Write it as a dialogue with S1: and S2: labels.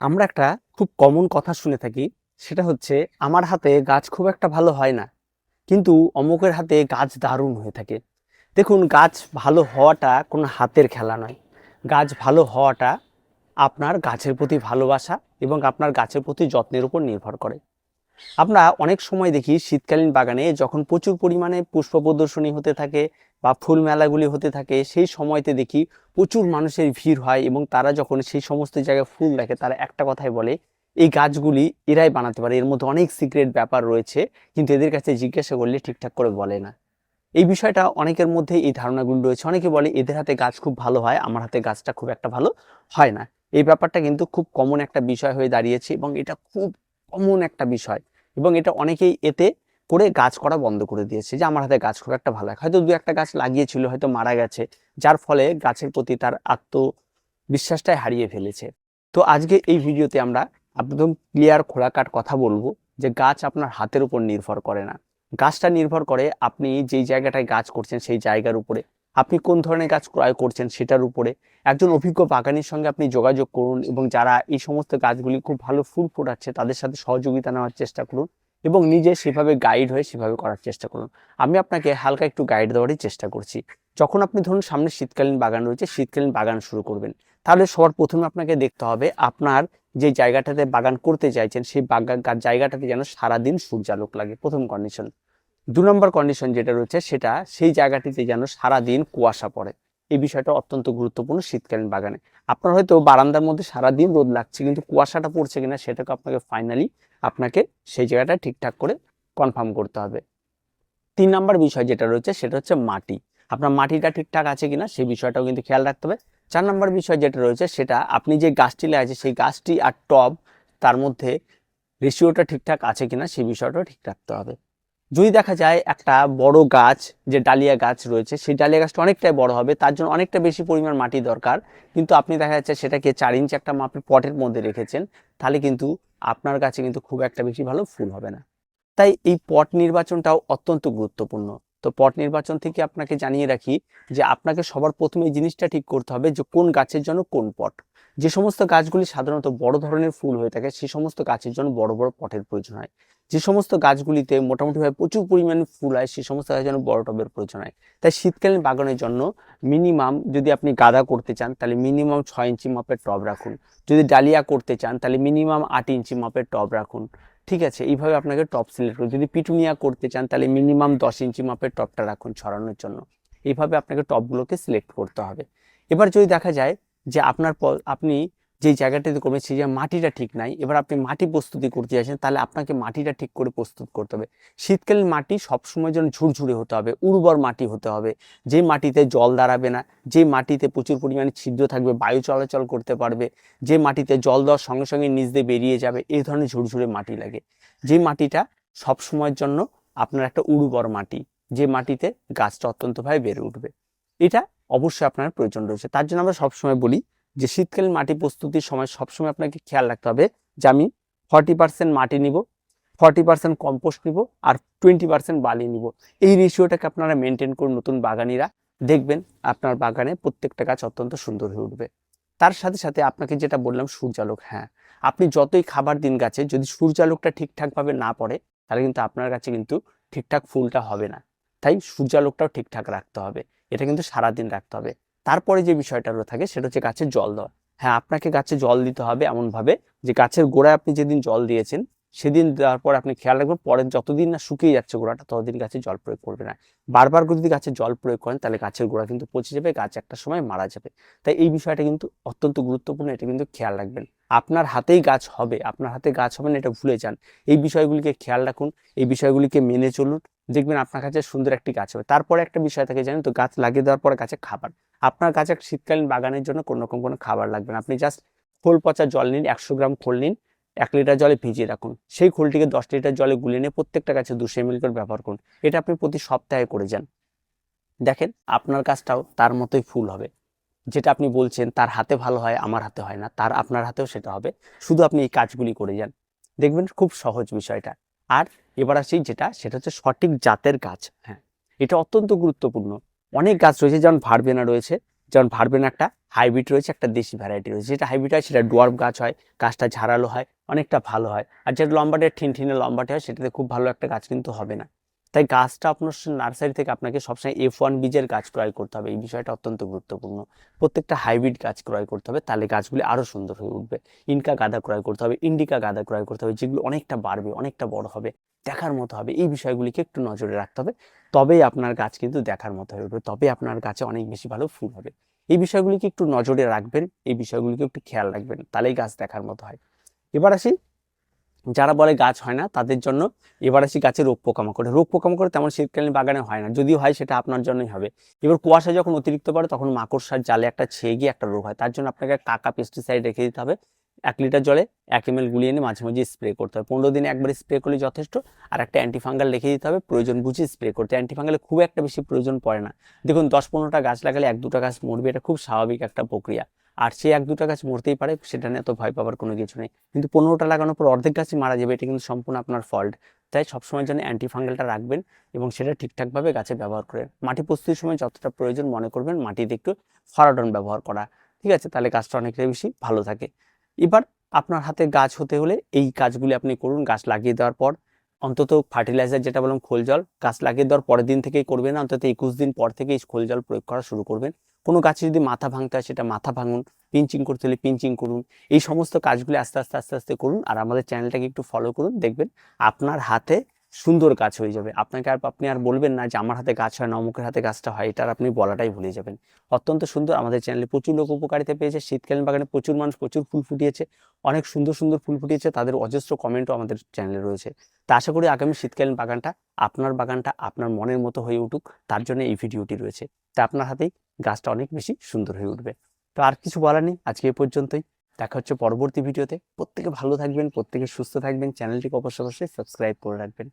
S1: আমরা একটা খুব কমন কথা শুনে থাকি, সেটা হচ্ছে আমার হাতে গাছ খুব একটা ভালো হয় না, কিন্তু অমুকের হাতে গাছ দারুণ হয়ে থাকে। দেখুন, গাছ ভালো হওয়াটা কোনো হাতের খেলা নয়। গাছ ভালো হওয়াটা আপনার গাছের প্রতি ভালোবাসা এবং আপনার গাছের প্রতি যত্নের উপর নির্ভর করে। আমরা অনেক সময় দেখি শীতকালীন বাগানে যখন প্রচুর পরিমাণে পুষ্প প্রদর্শনী হতে থাকে বা ফুল মেলাগুলি হতে থাকে, সেই সময়তে দেখি প্রচুর মানুষের ভিড় হয় এবং তারা যখন সেই সমস্ত জায়গায় ফুল দেখে, তারা একটা কথাই বলে, এই গাছগুলি এরাই বানাতে পারে, এর মধ্যে অনেক সিক্রেট ব্যাপার রয়েছে, কিন্তু এদের কাছে জিজ্ঞাসা করলে ঠিকঠাক করে বলে না। এই বিষয়টা অনেকের মধ্যে এই ধারণাগুলো রয়েছে। অনেকে বলে, এদের হাতে গাছ খুব ভালো হয়, আমার হাতে গাছটা খুব একটা ভালো হয় না। এই ব্যাপারটা কিন্তু খুব কমন একটা বিষয় হয়ে দাঁড়িয়েছে এবং এটা খুব কমন একটা বিষয়। এবং এটা অনেকেই এতে করে গাছ করা বন্ধ করে দিয়েছে যে, আমার হাতে গাছ খুব একটা ভালো হয় হয়তো দু একটা গাছ লাগিয়েছিল, হয়তো মারা গেছে, যার ফলে গাছের প্রতি তার আত্মবিশ্বাসটাই হারিয়ে ফেলেছে। তো আজকে এই ভিডিওতে আমরা একদম ক্লিয়ার খোলাকাট কথা বলব যে, গাছ আপনার হাতের উপর নির্ভর করে না। গাছটা নির্ভর করে আপনি যেই জায়গাটায় গাছ করছেন সেই জায়গার উপরে। আপনি কোন ধরনের গাছ ক্রয় করছেন সেটার উপরে একজন অভিজ্ঞ বাগানের সঙ্গে আপনি যোগাযোগ করুন এবং যারা এই সমস্ত গাছগুলি খুব ভালো ফুল ফোটাচ্ছে তাদের সাথে সহযোগিতা নেওয়ার চেষ্টা করুন এবং নিজে সেভাবে গাইড হয়ে সেভাবে করার চেষ্টা করুন। আমি আপনাকে হালকা একটু গাইড দেওয়ারই চেষ্টা করছি। যখন আপনি ধরুন সামনে শীতকালীন বাগান রয়েছে, শীতকালীন বাগান শুরু করবেন, তাহলে সবার প্রথমে আপনাকে দেখতে হবে আপনার যে জায়গাটাতে বাগান করতে চাইছেন, সেই বাগান জায়গাটাতে যেন সারাদিন সূর্যালোক লাগে। প্রথম কন্ডিশন দু নম্বর কন্ডিশন যেটা রয়েছে সেটা সেই জায়গাটিতে যেন সারাদিন কুয়াশা পড়ে। এই বিষয়টা অত্যন্ত গুরুত্বপূর্ণ শীতকালীন বাগানে। আপনার হয়তো বারান্দার মধ্যে সারাদিন রোদ লাগছে, কিন্তু কুয়াশাটা পড়ছে কিনা সেটাকে আপনাকে ফাইনালি আপনাকে সেই জায়গাটা ঠিকঠাক করে কনফার্ম করতে হবে। তিন নম্বর বিষয় যেটা রয়েছে সেটা হচ্ছে মাটি। আপনার মাটিটা ঠিকঠাক আছে কিনা সেই বিষয়টাও কিন্তু খেয়াল রাখতে হবে। চার নম্বর বিষয় যেটা রয়েছে সেটা আপনি যে গাছটি আছে সেই গাছটি আর টব তার মধ্যে রেশিওটা ঠিকঠাক আছে কিনা সেই বিষয়টাও ঠিক রাখতে হবে। যদি দেখা যায় একটা বড় গাছ, যে ডালিয়া গাছ রয়েছে, সেই ডালিয়া গাছটা অনেকটাই বড় হবে, তার জন্য অনেকটা বেশি পরিমাণ মাটি দরকার। কিন্তু আপনি দেখা যাচ্ছে সেটাকে চার ইঞ্চি একটা মাপের পটের মধ্যে রেখেছেন, তাহলে কিন্তু আপনার কাছে কিন্তু খুব একটা বেশি ভালো ফুল হবে না। তাই এই পট নির্বাচনটাও অত্যন্ত গুরুত্বপূর্ণ। তো পট নির্বাচন থেকে আপনাকে জানিয়ে রাখি যে আপনাকে সবার প্রথমে এই জিনিসটা ঠিক করতে হবে যে কোন গাছের জন্য কোন পট। যে সমস্ত গাছগুলি সাধারণত বড় ধরনের ফুল হয়ে থাকে সেই সমস্ত গাছের জন্য বড় বড় পটের প্রয়োজন হয়। যে সমস্ত গাছগুলিতে মোটামুটিভাবে প্রচুর পরিমাণে ফুল হয় সেই সমস্ত গাছের জন্য বড় টবের প্রয়োজন হয়। তাই শীতকালীন বাগানের জন্য মিনিমাম যদি আপনি গাদা করতে চান, তাহলে মিনিমাম ছয় ইঞ্চি মাপের টব রাখুন। যদি ডালিয়া করতে চান, তাহলে মিনিমাম আট ইঞ্চি মাপের টব রাখুন। ঠিক আছে? এইভাবে আপনাকে টপ সিলেক্ট করুন যদি পিটুনিয়া করতে চান, তাহলে মিনিমাম দশ ইঞ্চি মাপের টপটা রাখুন ছড়ানোর জন্য। এইভাবে আপনাকে টপগুলোকে সিলেক্ট করতে হবে। এবার যদি দেখা যায় যে আপনার আপনি যে জায়গাটাতে করবেন সেই মাটিটা ঠিক নাই, এবার আপনি মাটি প্রস্তুতি করতে যাচ্ছেন, তাহলে আপনাকে মাটিটা ঠিক করে প্রস্তুত করতে হবে। শীতকালীন মাটি সবসময় যেন ঝুরঝুরে হতে হবে, উর্বর মাটি হতে হবে। যে মাটিতে জল দাঁড়াবে না, যে মাটিতে প্রচুর পরিমাণে ছিদ্র থাকবে, বায়ু চলাচল করতে পারবে, যে মাটিতে জল দেওয়ার সঙ্গে সঙ্গে নিচ দিয়ে বেরিয়ে যাবে, এই ধরনের ঝুরঝুরে মাটি লাগে। যে মাটিটা সবসময়ের জন্য আপনার একটা উর্বর মাটি, যে মাটিতে গাছটা অত্যন্তভাবে বেড়ে উঠবে। এটা অবশ্যই আপনার প্রয়োজন রয়েছে। তার জন্য আমরা সবসময় বলি যে শীতকালীন মাটি প্রস্তুতির সময় সবসময় আপনাকে খেয়াল রাখতে হবে যে আমি ফর্টি পার্সেন্ট মাটি নিব ফর্টি পার্সেন্ট কম্পোস্ট নিব আর টোয়েন্টি পার্সেন্ট বালি নিব। এই রেশিওটাকে আপনারা মেনটেন করুন নতুন বাগানিরা। দেখবেন আপনার বাগানে প্রত্যেকটা গাছ অত্যন্ত সুন্দর হয়ে উঠবে। তার সাথে সাথে আপনাকে যেটা বললাম, সূর্যালোক হ্যাঁ। আপনি যতই খাবার দিন গাছে, যদি সূর্যালোকটা ঠিকঠাকভাবে না পড়ে, তাহলে কিন্তু আপনার কাছে কিন্তু ঠিকঠাক ফুলটা হবে না। তাই সূর্যালোকটাও ঠিকঠাক রাখতে হবে। এটা কিন্তু সারাদিন রাখতে হবে। তারপরে যে বিষয়টা থাকে সেটা হচ্ছে গাছে জল দেওয়া। হ্যাঁ আপনাকে গাছে জল দিতে হবে এমনভাবে যে গাছের গোড়ায় আপনি যেদিন জল দিয়েছেন সেদিন দেওয়ার পর আপনি খেয়াল রাখবেন পরে যতদিন না শুকিয়ে যাচ্ছে গোড়াটা, ততদিন গাছে জল প্রয়োগ করবে না। বারবার যদি গাছে জল প্রয়োগ করেন, তাহলে গাছের গোড়া কিন্তু পচে যাবে, গাছ একটা সময় মারা যাবে। তাই এই বিষয়টা কিন্তু অত্যন্ত গুরুত্বপূর্ণ, এটা কিন্তু খেয়াল রাখবেন। আপনার হাতেই গাছ হবে, আপনার হাতে গাছ হবে না, এটা ভুলে যান। এই বিষয়গুলিকে খেয়াল রাখুন, এই বিষয়গুলিকে মেনে চলুন। দেখবেন আপনার কাছে সুন্দর একটি গাছ হবে। তারপরে একটা বিষয় থাকে, জানেন তো, গাছ লাগিয়ে দেওয়ার পরে গাছে খাবার। আপনার কাছে শীতকালীন বাগানের জন্য কোনো রকম কোনো খাবার লাগবে না। আপনি জাস্ট খোল পচা জল নিন, একশো গ্রাম খোল নিন এক লিটার জলে ভিজিয়ে রাখুন। সেই খোলটিকে দশ লিটার জলে গুলিয়ে নিয়ে প্রত্যেকটা গাছে দুশো এমএল করে ব্যবহার করুন। এটা আপনি প্রতি সপ্তাহে করে যান। দেখেন, আপনার গাছটাও তার মতোই ফুল হবে। যেটা আপনি বলছেন, তার হাতে ভালো হয়, আমার হাতে হয় না, তার আপনার হাতেও সেটা হবে। শুধু আপনি এই কাজগুলি করে যান। দেখবেন খুব সহজ বিষয়টা। আর এবার আসি যেটা, সেটা হচ্ছে সঠিক জাতের গাছ। হ্যাঁ এটা অত্যন্ত গুরুত্বপূর্ণ। অনেক গাছ রয়েছে যেমন ভারবেনা রয়েছে যেমন ভারবেন একটা হাইব্রিড রয়েছে, একটা দেশি ভ্যারাইটি রয়েছে। যেটা হাইব্রিড হয়, সেটা ডোয়ার্ফ গাছ হয়, গাছটা ঝাড়ালো হয়, অনেকটা ভালো হয়। আর যেটা লম্বাটে ঠিন ঠিনে লম্বাটে হয়, সেটাতে খুব ভালো একটা গাছ কিন্তু হবে না। তাই গাছটা আপনার নার্সারি থেকে আপনাকে সবসময় এফ ওয়ান বীজের গাছ ক্রয় করতে হবে। এই বিষয়টা অত্যন্ত গুরুত্বপূর্ণ। প্রত্যেকটা হাইব্রিড গাছ ক্রয় করতে হবে, তাহলে গাছগুলি আরও সুন্দর হয়ে উঠবে। ইনকা গাঁদা ক্রয় করতে হবে, ইন্ডিকা গাঁদা ক্রয় করতে হবে, যেগুলো অনেকটা বাড়বে, অনেকটা বড় হবে, দেখার মতো হবে। এই বিষয়গুলিকে একটু নজরে রাখতে হবে। তবেই আপনার গাছ কিন্তু দেখার মতো হয়ে উঠবে তবে আপনার গাছে অনেক বেশি ভালো ফুল হবে। এই বিষয়গুলিকে একটু নজরে রাখবেন, এই বিষয়গুলিকে একটু খেয়াল রাখবেন, তাহলেই গাছ দেখার মতো হয়। এবার আসি যারা বলে গাছ হয় না, তাদের জন্য এবার আসি গাছে রোগ পোকামাকড়ে। রোগ পোকামাকড়ে তেমন শীতকালীন বাগানে হয় না। যদিও হয়, সেটা আপনার জন্যই হবে। এবার কুয়াশা যখন অতিরিক্ত পড়ে তখন মাকড়সার জালে একটা ছেয়ে গিয়ে একটা রোগ হয়। তার জন্য আপনাকে কাকা পেস্টিসাইড রেখে দিতে হবে। এক লিটার জলে এক এম গুলিয়ে এনে মাঝে মাঝে স্প্রে করতে হবে। পনেরো দিনে একবার স্প্রে করলে যথেষ্ট। আর একটা অ্যান্টিফাঙ্গাল রেখে দিতে হবে। প্রয়োজন বুঝে স্প্রে করতে অ্যান্টিফাঙ্গালে খুব একটা বেশি প্রয়োজন পড়ে না। দেখুন, দশ পনেরোটা গাছ লাগালে এক দুটো গাছ মরবে, এটা খুব স্বাভাবিক একটা প্রক্রিয়া। আর সে এক দুটো গাছ মরতেই পারে, সেটা নিয়ে তো ভয় পাওয়ার কোনো কিছু নেই। কিন্তু পনেরোটা লাগানোর পর অর্ধেক গাছই মারা যাবে, এটা কিন্তু সম্পূর্ণ আপনার ফল্ট তাই সবসময় জন্য অ্যান্টিফাঙ্গালটা রাখবেন এবং সেটা ঠিকঠাকভাবে গাছে ব্যবহার করে মাটি প্রস্তুতির সময় যতটা প্রয়োজন মনে করবেন মাটিতে একটু ফরাডন ব্যবহার করা। ঠিক আছে? তাহলে গাছটা অনেকটাই বেশি ভালো থাকে। এবার আপনার হাতে গাছ হতে হলে এই কাজগুলি আপনি করুন। গাছ লাগিয়ে দেওয়ার পর অন্তত ফার্টিলাইজার যেটা বললাম খোল জল, গাছ লাগিয়ে দেওয়ার পরের দিন থেকেই করবেন। অন্তত একুশ দিন পর থেকেই খোল জল প্রয়োগ করা শুরু করবেন। কোনো গাছে যদি মাথা ভাঙতে হয়, সেটা মাথা ভাঙুন, পিঞ্চিং করতে হলে পিঞ্চিং করুন। এই সমস্ত কাজগুলি আস্তে আস্তে আস্তে আস্তে করুন আর আমাদের চ্যানেলটাকে একটু ফলো করুন। দেখবেন আপনার হাতে সুন্দর গাছ হয়ে যাবে। আপনাকে আর আপনি আর বলবেন না যে আমার হাতে গাছ হয় না, অমুকের হাতে গাছটা হয়, এটা আপনি বলাটাই ভুলে যাবেন। অত্যন্ত সুন্দর আমাদের চ্যানেলে প্রচুর লোক উপকারিতা পেয়েছে। শীতকালীন বাগানে প্রচুর মানুষ প্রচুর ফুল ফুটিয়েছে। অনেক সুন্দর সুন্দর ফুল ফুটিয়েছে। তাদের অজস্র কমেন্টও আমাদের চ্যানেলে রয়েছে। তা আশা করি আগামী শীতকালীন বাগানটা, আপনার বাগানটা আপনার মনের মতো হয়ে উঠুক। তার জন্য এই ভিডিওটি রয়েছে। তা আপনার হাতেই গাছটা অনেক বেশি সুন্দর হয়ে উঠবে। তো আর কিছু বলার নেই, আজকে এ পর্যন্তই। দেখা হচ্ছে পরবর্তী ভিডিওতে। প্রত্যেকে ভালো থাকবেন, প্রত্যেকে সুস্থ থাকবেন। চ্যানেলটিকে অবশ্যই অবশ্যই সাবস্ক্রাইব করে রাখবেন।